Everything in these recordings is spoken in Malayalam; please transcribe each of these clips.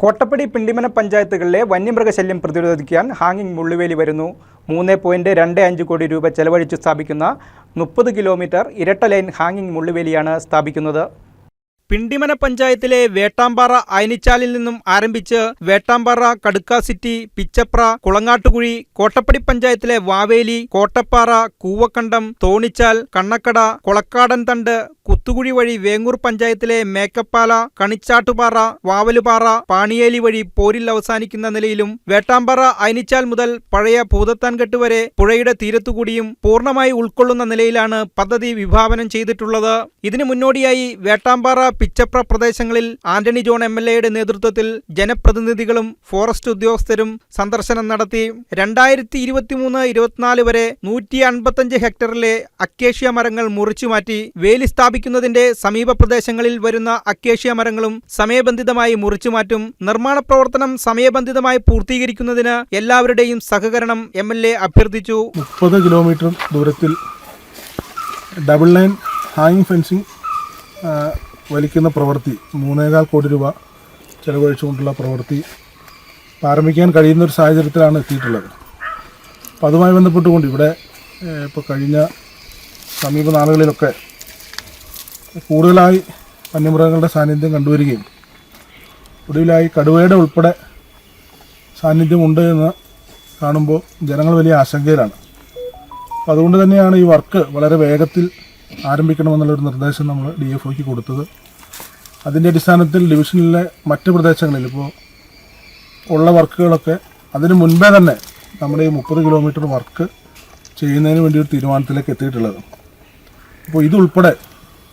കോട്ടപ്പടി പിണ്ടിമന പഞ്ചായത്തുകളിലെ വന്യമൃഗശല്യം പ്രതിരോധിക്കാൻ ഹാങ്ങിങ് മുള്ളുവേലി വരുന്നു. മൂന്ന് പോയിന്റ് രണ്ട് അഞ്ച് കോടി രൂപ ചെലവഴിച്ച് സ്ഥാപിക്കുന്ന മുപ്പത് കിലോമീറ്റർ ഇരട്ട ലൈൻ ഹാങ്ങിങ് മുള്ളുവേലിയാണ് സ്ഥാപിക്കുന്നത്. പിണ്ടിമന പഞ്ചായത്തിലെ വേട്ടാമ്പാറ അയനിച്ചാലിൽ നിന്നും ആരംഭിച്ച് വേട്ടാമ്പാറ കടുക്ക സിറ്റി പിച്ചപ്ര കുളങ്ങാട്ടുകുഴി കോട്ടപ്പടി പഞ്ചായത്തിലെ വാവേലി കോട്ടപ്പാറ കൂവക്കണ്ടം തോണിച്ചാൽ കണ്ണക്കട കൊളക്കാടൻ തണ്ട് കുത്തുകുഴി വഴി വേങ്ങൂർ പഞ്ചായത്തിലെ മേക്കപ്പാല കണിച്ചാട്ടുപാറ വാവലുപാറ പാണിയേലി വഴി പോരിൽ അവസാനിക്കുന്ന നിലയിലും വേട്ടാമ്പാറ അയനിച്ചാൽ മുതൽ പഴയ ഭൂതത്താൻകെട്ട് വരെ പുഴയുടെ തീരത്തുകൂടിയും പൂർണമായി ഉൾക്കൊള്ളുന്ന നിലയിലാണ് പദ്ധതി വിഭാവനം ചെയ്തിട്ടുള്ളത്. ഇതിനു മുന്നോടിയായി വേട്ടാമ്പാറ പിച്ചപ്ര പ്രദേശങ്ങളിൽ ആന്റണി ജോൺ എം എൽ നേതൃത്വത്തിൽ ജനപ്രതിനിധികളും ഫോറസ്റ്റ് ഉദ്യോഗസ്ഥരും സന്ദർശനം നടത്തി. രണ്ടായിരത്തി ഇരുപത്തിമൂന്ന് ഇരുപത്തിനാല് വരെ നൂറ്റി അൻപത്തഞ്ച് ഹെക്ടറിലെ അക്കേഷ്യ മരങ്ങൾ മുറിച്ചുമാറ്റി വേലി സ്ഥാപിക്കുന്നതിന്റെ സമീപ പ്രദേശങ്ങളിൽ വരുന്ന അക്കേഷ്യ മരങ്ങളും സമയബന്ധിതമായി മുറിച്ചുമാറ്റും നിർമ്മാണ പ്രവർത്തനം സമയബന്ധിതമായി പൂർത്തീകരിക്കുന്നതിന് എല്ലാവരുടെയും സഹകരണം എം എൽ എ അഭ്യർത്ഥിച്ചു. മുപ്പത് കിലോമീറ്റർ ദൂരത്തിൽ ഡബിൾ ലൈൻ ഹാങ്ങിങ് ഫെൻസിംഗ് വലിക്കുന്ന പ്രവൃത്തി മൂന്നേകാൽ കോടി രൂപ ചെലവഴിച്ചുകൊണ്ടുള്ള പ്രവൃത്തി ആരംഭിക്കാൻ കഴിയുന്ന ഒരു സാഹചര്യത്തിലാണ് എത്തിയിട്ടുള്ളത്. അപ്പോൾ അതുമായി ബന്ധപ്പെട്ടുകൊണ്ട് ഇവിടെ ഇപ്പോൾ കഴിഞ്ഞ സമീപ നാളുകളിലൊക്കെ കൂടുതലായി വന്യമൃഗങ്ങളുടെ സാന്നിധ്യം കണ്ടുവരികയും ഒടുവിലായി കടുവയുടെ ഉൾപ്പെടെ സാന്നിധ്യമുണ്ട് എന്ന് കാണുമ്പോൾ ജനങ്ങൾ വലിയ ആശങ്കയിലാണ്. അപ്പോൾ അതുകൊണ്ട് തന്നെയാണ് ഈ വർക്ക് വളരെ വേഗത്തിൽ ആരംഭിക്കണമെന്നുള്ളൊരു നിർദ്ദേശം നമ്മൾ ഡി എഫ് ഒക്ക് കൊടുത്തത്. അതിന്റെ അടിസ്ഥാനത്തിൽ ഡിവിഷനിലെ മറ്റ് പ്രദേശങ്ങളിൽ ഇപ്പോൾ ഉള്ള വർക്കുകളൊക്കെ അതിന് മുൻപേ തന്നെ നമ്മുടെ ഈ മുപ്പത് കിലോമീറ്റർ വർക്ക് ചെയ്യുന്നതിന് വേണ്ടി ഒരു തീരുമാനത്തിലേക്ക് എത്തിയിട്ടുള്ളത്. അപ്പോൾ ഇതുൾപ്പെടെ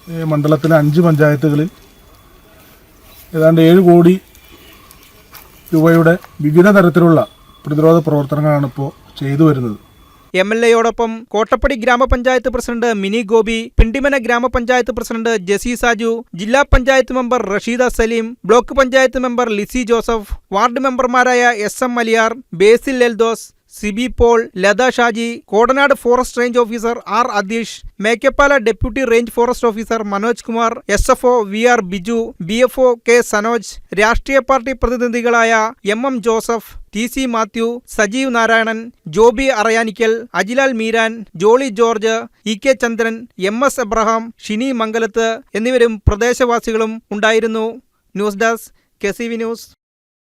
മണ്ഡലത്തിലെ അഞ്ച് പഞ്ചായത്തുകളിൽ ഏതാണ്ട് ഏഴ് കോടി രൂപയുടെ വിവിധ തരത്തിലുള്ള പ്രതിരോധ പ്രവർത്തനങ്ങളാണ് ഇപ്പോൾ ചെയ്തു വരുന്നത്. എം എൽ എയോടൊപ്പം കോട്ടപ്പടി ഗ്രാമപഞ്ചായത്ത് പ്രസിഡന്റ് മിനി ഗോപി പിണ്ടിമന ഗ്രാമപഞ്ചായത്ത് പ്രസിഡന്റ് ജെസി സാജു ജില്ലാ panchayat member Rasheeda Saleem block panchayat member Lissy Joseph ward മെമ്പർമാരായ S M Maliyar Basil Eldhose Siby Paul Latha Shaji Kodanad forest range officer R Atheesh Mekkappala deputy range forest officer Manoj Kumar S F O V R Biju B F O K Sanoj രാഷ്ട്രീയ party പ്രതിനിധികളായ M M Joseph T C Mathew Sajeev Narayanan Joby Arayanickal Ajilal Meeran Jolly George E K Chandran M S Abraham Shini Mangalath എന്നിവരും പ്രദേശവാസികളും ഉണ്ടായിരുന്നു. News desk K news.